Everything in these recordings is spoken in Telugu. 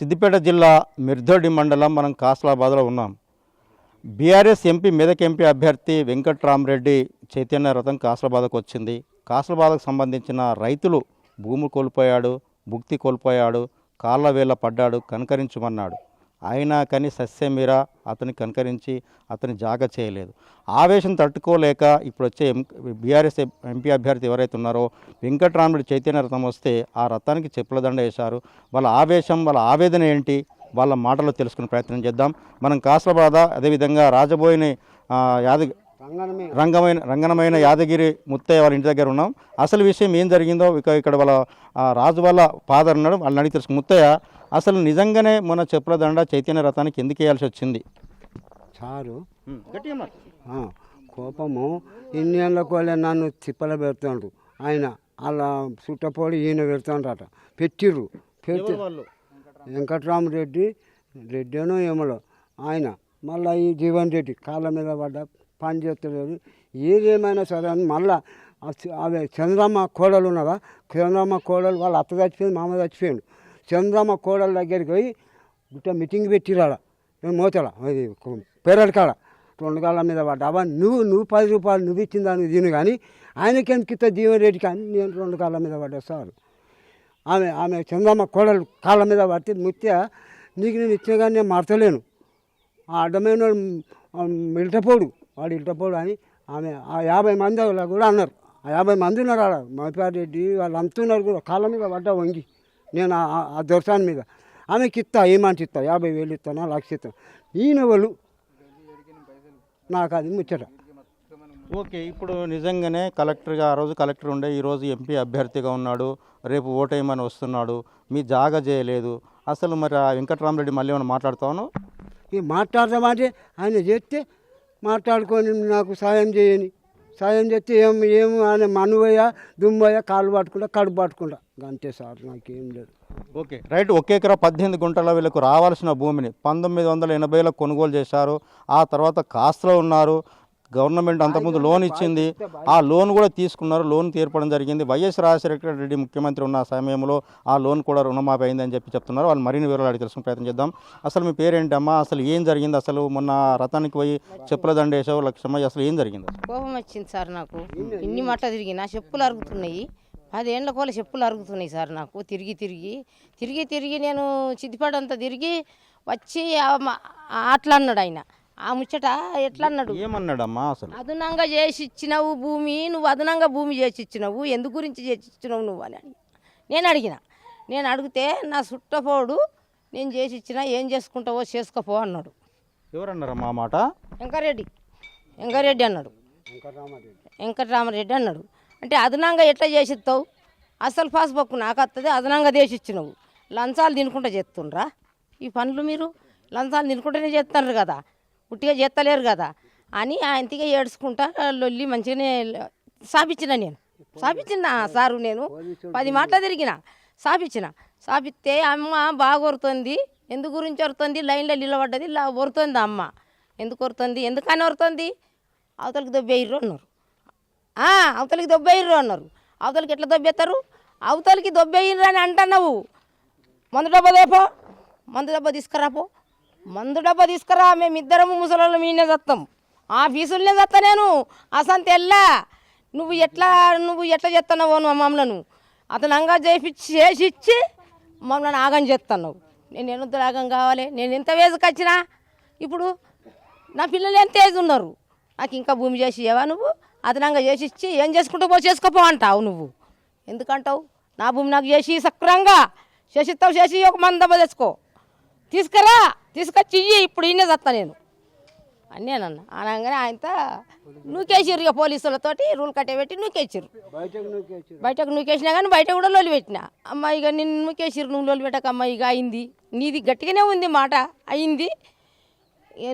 సిద్దిపేట జిల్లా మిర్దోడి మండలం మనం కాస్లాబాద్లో ఉన్నాం. బీఆర్ఎస్ ఎంపీ మెదక్ ఎంపీ అభ్యర్థి వెంకట్రామరెడ్డి చైతన్య రథం కాస్లాబాద్కు వచ్చింది. కాస్లాబాద్కు సంబంధించిన రైతులు భూమి కోల్పోయాడు భుక్తి కోల్పోయాడు కాళ్ళ వేళ్ళ పడ్డాడు కనకరించమన్నాడు. అయినా కానీ సస్యమీర అతని కనకరించి అతని జాగ చేయలేదు. ఆవేశం తట్టుకోలేక ఇప్పుడు వచ్చే బీఆర్ఎస్ ఎంపీ అభ్యర్థి ఎవరైతే ఉన్నారో వెంకట్రామరెడ్డి చైతన్య రథం వస్తే ఆ రథానికి చెప్పుల దండ వేశారు. వాళ్ళ ఆవేశం వాళ్ళ ఆవేదన ఏంటి? వాళ్ళ మాటలో తెలుసుకునే ప్రయత్నం చేద్దాం. మనం కాసలబాద అదేవిధంగా రాజబోయిని ఆ, యాదగి రంగమైన రంగనమైన యాదగిరి ముత్తయ్య వాళ్ళ ఇంటి దగ్గర ఉన్నాం. అసలు విషయం ఏం జరిగిందో ఇక ఇక్కడ వాళ్ళ రాజు వాళ్ళ ఫాదర్ ఉన్నాడు. వాళ్ళని అడిగి తెలుసు ముత్తయ్య అసలు నిజంగానే మన చెప్పుల దండ చైతన్య రథానికి ఎందుకు వేయాల్సి వచ్చింది? ఆ, కోపము. ఇన్నేళ్ళకు వాళ్ళే నన్ను తిప్పల పెడుతుండ్రు. ఆయన అలా చుట్టపోడి ఈయన పెడుతుండ్రట. పెట్టిర్రు. పెట్టి వెంకట్రామరెడ్డి రెడ్డేనో ఏమలో. ఆయన మళ్ళీ ఈ జీవన్ రెడ్డి కాళ్ళ మీద పడ్డ పని చేస్తలేదు ఏదేమైనా సరే అని మళ్ళా అదే చంద్రమ్మ కోడలు ఉన్నదా? చంద్రమ్మ కోడలు వాళ్ళ అత్త చచ్చిపోయింది మామ చచ్చిపోయిండు. చంద్రమ్మ కోడల దగ్గరికి పోయి బిట్ట మీటింగ్ పెట్టిరాడ. నేను మోతల అది పేరడు కాడ. రెండు కాళ్ళ మీద పడ్డా. అబ్బా నువ్వు నువ్వు పది రూపాయలు నువ్వు ఇచ్చిన దానికి తిను కానీ ఆయనకి ఇస్తా దీవెన రేటు కానీ నేను రెండు కాళ్ళ మీద పడ్డా సార్. ఆమె ఆమె చంద్రమ్మ కోడలు కాళ్ళ మీద పడితే ముత్య నీకు నేను ఇచ్చిన కానీ నేను మార్చలేను ఆ అడ్డమైన వాడు, ఇల్టపోడు వాడు ఇల్టపోడు అని ఆమె ఆ యాభై మంది కూడా అన్నారు. ఆ యాభై మంది ఉన్నారు ఆడ మహిపారెడ్డి వాళ్ళు అమ్ముతున్నారు కూడా కాళ్ళ మీద పడ్డా వంగి. నేను ఆ- దొరసాని మీద. ఆమెకి ఇస్తా ఏమంటే ఇస్తా? యాభై వేలు ఇస్తానా? లక్ష ఇస్తాను? ఈయన వాళ్ళు నాకు అది ముచ్చట. ఓకే ఇప్పుడు నిజంగానే కలెక్టర్గా ఆ రోజు కలెక్టర్ ఉండే ఈరోజు ఎంపీ అభ్యర్థిగా ఉన్నాడు. రేపు ఓటేయమని వస్తున్నాడు. మీ జాగ చేయలేదు. అసలు మరి ఆ వెంకట్రామరెడ్డి మళ్ళీ ఏమైనా మాట్లాడుతాను ఇక మాట్లాడదామంటే ఆయన చేస్తే మాట్లాడుకొని నాకు సాయం చేయని. సాయం చేస్తే ఏం ఏం అని మనువయ్య దుమ్మయ్య కాళ్ళు పట్టుకుంటా కడుపు పట్టుకుంటా. అంతే సార్ నాకేం లేదు. ఓకే రైట్ ఒక ఎకరా పద్దెనిమిది గుంటల వీళ్ళకు రావాల్సిన భూమిని పంతొమ్మిది వందల ఎనభైలో కొనుగోలు చేశారు. ఆ తర్వాత కాస్తలో ఉన్నారు. గవర్నమెంట్ అంతకుముందు లోన్ ఇచ్చింది. ఆ లోన్ కూడా తీసుకున్నారు. లోన్ తీర్పడం జరిగింది. వైఎస్ రాజశేఖర రెడ్డి ముఖ్యమంత్రి ఉన్న సమయంలో ఆ లోన్ కూడా రుణమాఫీ అయిందని చెప్పి చెప్తున్నారు. వాళ్ళు మరిన్ని వివరాలు అడిగి తెలుసుకుని ప్రయత్నం చేద్దాం. అసలు మీ పేరేంటమ్మా? అసలు ఏం జరిగింది? అసలు మొన్న రథానికి పోయి చెప్పుల దండేసావు లక్ష్మ అసలు ఏం జరిగింది? కోపం వచ్చింది సార్ నాకు. ఇన్ని మట్ల తిరిగి నా చెప్పులు అరుగుతున్నాయి. పదేళ్ళ కోల చెప్పులు అరుగుతున్నాయి సార్ నాకు. తిరిగి తిరిగి. తిరిగి తిరిగి నేను చిద్దిపాడంతా తిరిగి వచ్చి అట్లా అన్నాడు ఆయన. ఆ ముచ్చట ఎట్లా అన్నాడు ఏమన్నాడమ్మా అసలు? అదనంగా చేసి ఇచ్చినావు భూమి నువ్వు అదనంగా భూమి చేసి ఇచ్చినావు ఎందు గురించి చేసి ఇచ్చినావు నువ్వు అని అడిగి. నేను అడిగిన. నేను అడిగితే నా సుట్టపోడు నేను చేసి ఇచ్చినా ఏం చేసుకుంటావో చేసుకోపో అన్నాడు. ఎవరన్నారమ్మా ఆ మాట? వెంకరెడ్డి. వెంకరెడ్డి అన్నాడు. వెంకటరామరెడ్డి. అన్నాడు. అంటే అదనంగా ఎట్లా చేసిస్తావు అసలు పాస్బుక్ నాకు వస్తుంది అదనంగా చేసి ఇచ్చినావు లంచాలు తినుకుంటా చేస్తుండ్రా? ఈ పనులు మీరు? లంచాలు తినుకుంటూనే చేస్తున్నారు కదా. ఉట్టిగా చేస్తలేరు కదా అని ఆయనతిగా ఏడ్చుకుంటా లొల్లి మంచిగానే సాపించిన నేను. సాపించిన సారు నేను. పది మాటలు తిరిగిన. సాపించిన. సాపిస్తే అమ్మ బాగా వరుతుంది ఎందుకు గురించి వరుతుంది లైన్లో నిలబడ్డది. ఇలా వరుతుంది అమ్మ. ఎందుకు వరుతుంది ఎందుకని వరుతుంది అవతలకి దొబ్బేయ్యారు అన్నారు. అవతలకి అవతలికి అన్నారు. అవతలకి ఎట్లా దొబ్బేస్తారు అవతలికి దొబ్బేయ్యారు అని అంటున్నావు. మందు డబ్బా దేపో మందు డబ్బా తీసుకురాపో. మందు డబ్బా తీసుకురా మేమిద్దరము ముసలోళ్ళు మీనే చస్తాం ఆ ఫీజులనే చస్తా నేను. అసంత ఎల్లా. నువ్వు ఎట్లా నువ్వు ఎట్లా చేస్తున్నావు నువ్వు మమ్మలను? అతను అంగా చేపించి చేసి ఇచ్చి మమ్మల్ని ఆగం చేస్తున్నావు నేను ఎంత ఆగం కావాలి? నేను ఎంత వేసుకు వచ్చినా? ఇప్పుడు నా పిల్లలు ఎంత ఏజ్ ఉన్నారు? నాకు ఇంకా భూమి చేసి ఇవ్వవా నువ్వు? అదనంగా చేసి ఇచ్చి ఏం చేసుకుంటూ పో చేసుకోపో అంటావు నువ్వు. ఎందుకంటావు? నా భూమి నాకు చేసి సక్రంగా. చేసిస్తావు చేసి ఒక మంద తెచ్చుకో. తీసుకురా. తీసుకొచ్చి ఇయ్యి ఇప్పుడు ఇన్నే చస్తా నేను. అన్నేనన్న అనగానే ఆయనతో నూకేసిర్రు ఇక పోలీసులతోటి రూల్ కట్టేపెట్టి నూకేసిర్రు. బయటకు నూకేసి బయటకు నూకేసినా కానీ బయట కూడా లోలు పెట్టినా. అమ్మ ఇక నిన్ను నూకేసిర్రు నువ్వు లోలు పెట్టక అమ్మ ఇక అయింది. నీది గట్టిగానే ఉంది మాట. అయింది.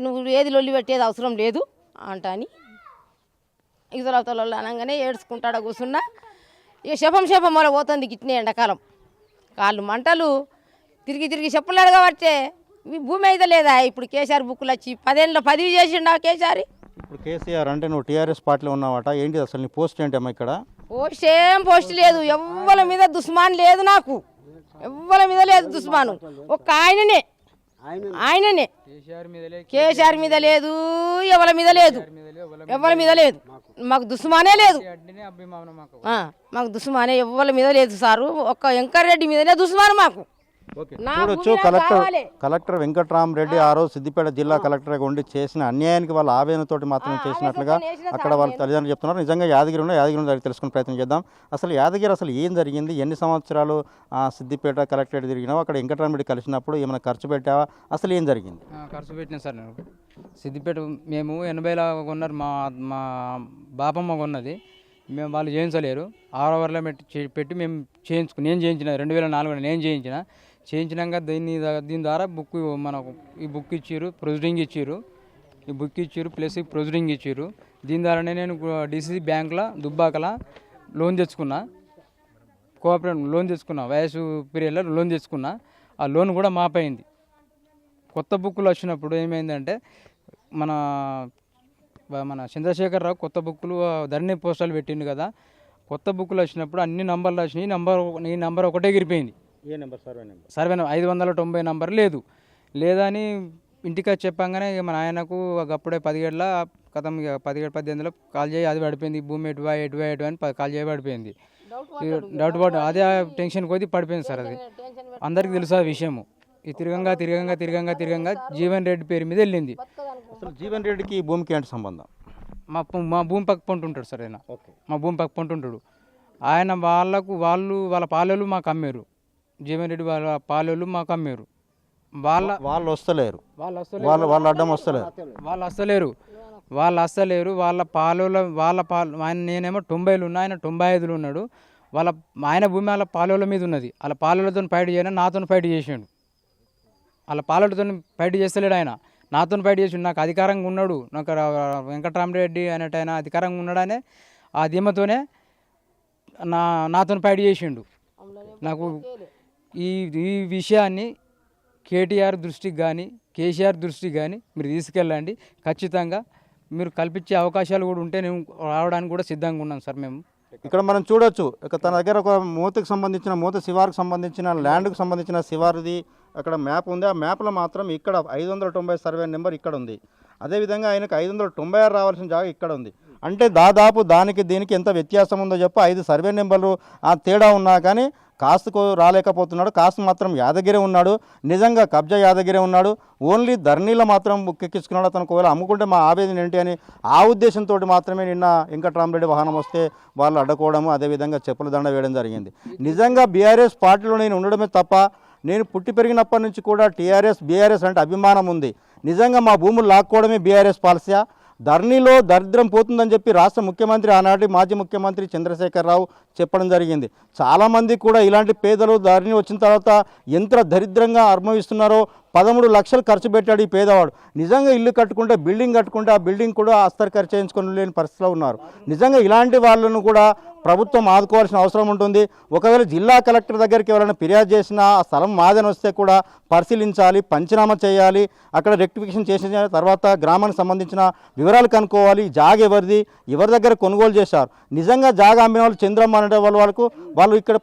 నువ్వు ఏది లొల్లి పెట్టేది అవసరం లేదు అంట అని. ఇతరుల అనగానే ఏడ్చుకుంటాడ కూర్చున్నా ఇక శపం శపం మొల పోతుంది గిట్నే ఎండాకాలం. కాళ్ళు మంటలు తిరిగి తిరిగి చెప్పులు అడగబట్టే. మీ భూమి అయితే లేదా? ఇప్పుడు కేసీఆర్ బుక్కులు వచ్చి పదేళ్ళలో పదివి చేసిండా కేసీఆర్? ఇప్పుడు కేసీఆర్ అంటే నువ్వు టీఆర్ఎస్ పార్టీలో ఉన్నావట ఏంటి అసలు నీ పోస్ట్ ఏంటమ్మా ఇక్కడ? పోస్ట్ ఏం పోస్ట్ లేదు ఎవ్వల మీద దుస్మాన్ లేదు నాకు. ఎవ్వరి మీద లేదు దుస్మాను. ఒక్క ఆయననే. ఆయన ఆయననే. కేసీఆర్ మీద లేదు. ఎవరి మీద లేదు ఎవరి మీద లేదు. మాకు. దుస్మానే లేదు. మాకు. ఆ, దుస్మానే ఎవరి మీద లేదు సారు. ఒక్క వెంకరెడ్డి మీదనే దుస్మాను మాకు. చూడొచ్చు కలెక్టర్. కలెక్టర్ వెంకట్రామరెడ్డి ఆ. రోజు సిద్దిపేట జిల్లా కలెక్టర్గా ఉండి చేసిన అన్యాయానికి వాళ్ళ ఆవేదనతోటి మాత్రమే చేసినట్లుగా అక్కడ వాళ్ళ తల్లిదండ్రులు చెప్తున్నారు. నిజంగా యాదగిరి ఉన్న యాదగిరి ఉన్న దగ్గర తెలుసుకునే ప్రయత్నం చేద్దాం. అసలు యాదగిరి అసలు ఏం జరిగింది? ఎన్ని సంవత్సరాలు ఆ సిద్దిపేట కలెక్టరేట్ తిరిగినావు? అక్కడ వెంకట్రామరెడ్డి కలిసినప్పుడు ఏమైనా ఖర్చు పెట్టావా? అసలు ఏం జరిగింది? ఖర్చు పెట్టిన సార్ నేను. సిద్దిపేట మేము ఎనభైలో కొన్నారు. మా మా బాపమ్మ కొన్నది. మేము వాళ్ళు చేయించలేరు. ఆరు అవర్లో పెట్టి చే- పెట్టి మేము చేయించుకు నేను చేయించిన రెండు వేల నాలుగులో నేను చేయించిన. చేయించినాక దీన్ని దీని ద్వారా బుక్ మనకు ఈ బుక్ ఇచ్చిర్రు ప్రొసీడింగ్ ఇచ్చారు ఈ బుక్ ఇచ్చిర్రు ప్లస్ ఈ ప్రొసీడింగ్ ఇచ్చారు దీని ద్వారానే నేను డిసిసి బ్యాంకులో దుబ్బాకల లోన్ తెచ్చుకున్నా. కోఆపరేటివ్ లోన్ తెచ్చుకున్నా. వయసు పీరియడ్లో లోన్ తెచ్చుకున్నా. ఆ లోన్ కూడా మాపైంది. కొత్త బుక్కులు వచ్చినప్పుడు ఏమైందంటే మన మన చంద్రశేఖరరావు కొత్త బుక్కులు ధరణి పోస్టర్లు పెట్టిండు కదా. కొత్త బుక్కులు వచ్చినప్పుడు అన్ని నంబర్లు వచ్చినాయి. నంబర్ ఈ నంబర్ ఒకటే ఎగిరిపోయింది ఏ నెంబర్? Survey number. సర్వే నం- ఐదు వందల తొంభై నంబర్ లేదు. లేదని ఇంటికి వచ్చి చెప్పంగానే ఇక మన ఆయనకు అప్పుడే పదిహేడుల కథం ఇక పదిహేడు పద్దెనిమిదిలో కాల్ చేయి అది పడిపోయింది. భూమి ఎటువా ఎటువా ఎటు అని కాల్ చేయి పడిపోయింది. డౌట్ పడి అదే టెన్షన్ కొద్ది పడిపోయింది సార్ అది. అందరికీ తెలుసు ఆ విషయము. ఈ తిరగంగా తిరగంగా తిరగంగా తిరగంగా జీవన్ రెడ్డి పేరు మీద వెళ్ళింది. అసలు జీవన్ రెడ్డికి ఈ భూమికి ఏంటి సంబంధం? మా మా భూమి పక్క పంట ఉంటాడు సార్ ఆయన. ఓకే. మా భూమి పక్క పంట ఉంటాడు ఆయన వాళ్ళకు వాళ్ళు వాళ్ళ పాలెలు మాకు అమ్మారు. జీవన్ రెడ్డి వాళ్ళ పాలెలు మాకు అమ్మారు. వాళ్ళ వాళ్ళు వస్తలేరు. వాళ్ళు వాళ్ళు వాళ్ళు అడ్డం వస్తలేరు. వాళ్ళు వస్తలేరు. వాళ్ళు వస్తలేరు. వాళ్ళ పాలలో వాళ్ళ పాలు ఆయన నేనేమో తొంభైలు ఉన్నా ఆయన తొంభై ఐదులు ఉన్నాడు. వాళ్ళ ఆయన భూమి వాళ్ళ పాలోల మీద ఉన్నది. వాళ్ళ పాలలతో ఫైట్ చేయను నాతో ఫైట్ చేసాడు. వాళ్ళ పాలలతో ఫైట్ చేస్తలేడు ఆయన. నాతో ఫైట్ చేసిండు. నాకు అధికారంగా ఉన్నాడు. నాకు వెంకటరామరెడ్డి అనేట ఆయన అధికారంగా ఉన్నాడనే ఆ ధీమతోనే నా నాతో ఫైట్ చేసిండు. నాకు ఈ ఈ విషయాన్ని కేటీఆర్ దృష్టికి కానీ కేసీఆర్ దృష్టికి కానీ మీరు తీసుకెళ్ళండి. ఖచ్చితంగా మీరు కల్పించే అవకాశాలు కూడా ఉంటే నేను రావడానికి కూడా సిద్ధంగా ఉన్నాం సార్ మేము. ఇక్కడ మనం చూడొచ్చు ఇక తన దగ్గర ఒక మూతకు సంబంధించిన మూత శివారుకు సంబంధించిన ల్యాండ్కు సంబంధించిన శివారుది అక్కడ మ్యాప్ ఉంది. ఆ మ్యాప్లో మాత్రం ఇక్కడ ఐదు వందల తొంభై సర్వే నెంబర్ ఇక్కడ ఉంది. అదేవిధంగా ఆయనకు ఐదు వందల తొంభై ఆరు రావాల్సిన జాగా ఇక్కడ ఉంది. అంటే దాదాపు దానికి దీనికి ఎంత వ్యత్యాసం ఉందో చెప్పు ఐదు సర్వే నెంబర్లు ఆ తేడా ఉన్నా కానీ కాస్తుకు రాలేకపోతున్నాడు. కాస్తు మాత్రం యాదగిరి ఉన్నాడు. నిజంగా కబ్జా యాదగిరి ఉన్నాడు. ఓన్లీ ధర్నీలో మాత్రం బుక్కెక్కించుకున్నాడు అతను. ఒకవేళ అమ్ముకుంటే మా ఆవేదన ఏంటి అని ఆ ఉద్దేశంతో మాత్రమే నిన్న వెంకట్రామరెడ్డి వాహనం వస్తే వాళ్ళు అడ్డుకోవడము అదేవిధంగా చెప్పుల దండ వేయడం జరిగింది. నిజంగా బీఆర్ఎస్ పార్టీలో నేను ఉండడమే తప్ప నేను పుట్టి పెరిగినప్పటి నుంచి కూడా టీఆర్ఎస్ బీఆర్ఎస్ అంటే అభిమానం ఉంది. నిజంగా మా భూములు లాక్కోవడమే బీఆర్ఎస్ పాలసీయా? ధరణిలో దరిద్రం పోతుందని చెప్పి రాష్ట్ర ముఖ్యమంత్రి ఆనాటి మాజీ ముఖ్యమంత్రి చంద్రశేఖరరావు చెప్పడం జరిగింది. చాలామంది కూడా ఇలాంటి పేదలు ధరణి వచ్చిన తర్వాత ఎంత దరిద్రంగా అనుభవిస్తున్నారో పదమూడు లక్షలు ఖర్చు పెట్టాడు ఈ పేదవాడు. నిజంగా ఇల్లు కట్టుకుంటే బిల్డింగ్ కట్టుకుంటే ఆ బిల్డింగ్ కూడా అస్తర్ ఖర్చు చేయించుకొని లేని పరిస్థితిలో ఉన్నారు. నిజంగా ఇలాంటి వాళ్ళను కూడా ప్రభుత్వం ఆదుకోవాల్సిన అవసరం ఉంటుంది. ఒకవేళ జిల్లా కలెక్టర్ దగ్గరికి ఎవరైనా ఫిర్యాదు చేసినా ఆ స్థలం మాదని వస్తే కూడా పరిశీలించాలి పంచనామా చేయాలి అక్కడ రెక్టిఫికేషన్ చేసిన తర్వాత గ్రామానికి సంబంధించిన వివరాలు కనుక్కోవాలి. జాగ ఎవరిది? ఎవరి దగ్గర కొనుగోలు చేశారు? నిజంగా జాగా అమ్మిన వాళ్ళు చంద్రమ్మ అనే వాళ్ళ వాళ్ళకు వాళ్ళు ఇక్కడ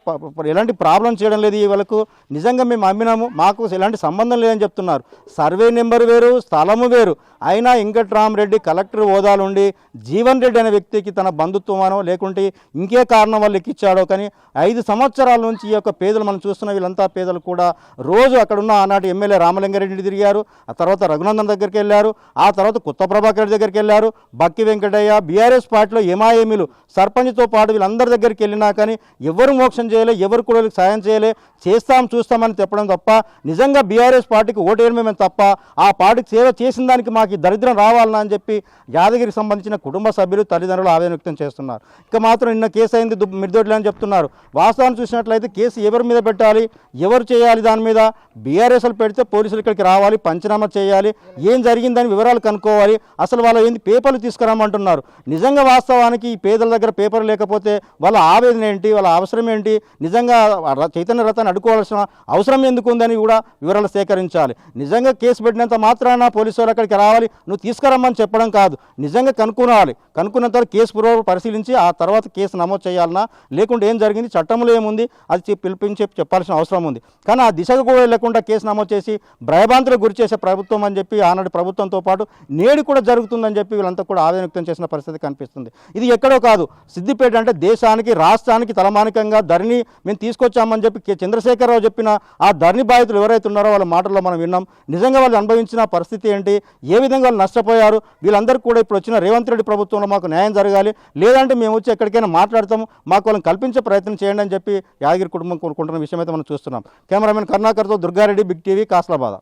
ఎలాంటి ప్రాబ్లం చేయడం లేదు ఈ వాళ్ళకు. నిజంగా మేము అమ్మినాము మాకు ఎలాంటి సంబంధం లేదని చెప్తున్నారు. సర్వే నెంబర్ వేరు స్థలము వేరు. అయినా వెంకట్రామరెడ్డి కలెక్టర్ హోదాలుండి జీవన్ రెడ్డి అనే వ్యక్తికి తన బంధుత్వమానో లేకుంటే ఇంకే కారణం వల్ల ఎక్కిచ్చాడో కానీ ఐదు సంవత్సరాల నుంచి ఈ యొక్క పేదలు మనం చూస్తున్న వీళ్ళంతా పేదలు కూడా రోజు అక్కడున్న ఆనాటి ఎమ్మెల్యే రామలింగారెడ్డి తిరిగారు ఆ తర్వాత రఘునందన్ దగ్గరికి వెళ్ళారు ఆ తర్వాత కొత్త ప్రభాకర్ దగ్గరికి వెళ్ళారు బక్కి వెంకటయ్య బీఆర్ఎస్ పార్టీలో ఎమాయేమీలు సర్పంచ్తో పాటు వీళ్ళందరి దగ్గరికి వెళ్ళినా కానీ ఎవరు మోక్షం చేయలే ఎవరు కూడా సాయం చేయలే చేస్తాం చూస్తామని చెప్పడం తప్ప నిజంగా బీఆర్ఎస్ పార్టీకి ఓటేయడమే తప్ప ఆ పార్టీకి సేవ చేసిన దానికి మాకు దరిద్రం రావాలనా అని చెప్పి యాదగిరికి సంబంధించిన కుటుంబ సభ్యులు తల్లిదండ్రులు ఆవేదన వ్యక్తం చేస్తున్నారు. ఇక మాత్రం నిన్న కేసు అయింది మిడిదొడ్లు అని చెప్తున్నారు. వాస్తవాన్ని చూసినట్లయితే కేసు ఎవరి మీద పెట్టాలి? ఎవరు చేయాలి దాని మీద? బీఆర్ఎస్లు పెడితే పోలీసులు ఇక్కడికి రావాలి పంచనామా చేయాలి. ఏం జరిగిందని వివరాలు కనుక్కోవాలి. అసలు వాళ్ళ ఏంది పేపర్లు తీసుకురామంటున్నారు. నిజంగా వాస్తవానికి ఈ పేదల దగ్గర పేపర్ లేకపోతే వాళ్ళ ఆవేదన ఏంటి? వాళ్ళ అవసరం ఏంటి? నిజంగా ర- చైతన్య రథాన్ని అడుకోవాల్సిన అవసరం ఎందుకు ఉందని కూడా వివరాలు సేకరించాలి. నిజంగా కేసు పెట్టినంత మాత్రాన పోలీసు వాళ్ళు అక్కడికి రావాలి. నువ్వు తీసుకురమ్మని చెప్పడం కాదు. నిజంగా కనుక్కోవాలి కనుక్కున్న తర్వాత కేసు పూర్వ పరిశీలించి ఆ తర్వాత కేసు నమోదు చేయాలన్నా లేకుంటే ఏం జరిగింది? చట్టంలో ఏముంది? అది చెప్- పిలిపించి చెప్పాల్సిన అవసరం ఉంది. కానీ ఆ దిశగా కూడా లేకుండా కేసు నమోదు చేసి భయభ్రాంతులకు గురి చేసే ప్రభుత్వం అని చెప్పి ఆనాడు ప్రభుత్వంతో పాటు నేడు కూడా జరుగుతుందని చెప్పి వీళ్ళంతా కూడా ఆవేదన వ్యక్తం చేసిన పరిస్థితి కనిపిస్తుంది. ఇది ఎక్కడో కాదు. సిద్దిపేట అంటే దేశానికి రాష్ట్రానికి తలమానికంగా ధరణి మేము తీసుకొచ్చామని చెప్పి చంద్రశేఖరరావు చెప్పిన ఆ ధరణి బాధితులు ఎవరైతే ఉన్నారో వాళ్ళ మాటల్లో మనం విన్నాం. నిజంగా వాళ్ళు అనుభవించిన పరిస్థితి ఏంటి? ఏ విధంగా వాళ్ళు నష్టపోయారు? వీళ్ళందరూ కూడా ఇప్పుడు వచ్చిన రేవంత్ రెడ్డి ప్రభుత్వంలో మాకు న్యాయం జరగాలి. లేదంటే మేము వచ్చి ఎక్కడికైనా మాట్లాడతాము మాకు వాళ్ళని కల్పించే ప్రయత్నం చేయండి అని చెప్పి యాదగిరి కుటుంబం కోరుకుంటున్న విషయం అయితే మనం చూస్తున్నాం. కెమెరామెన్ కరుణాకర్తో దుర్గారెడ్డి బిగ్ టీవీ కాస్లాబాద్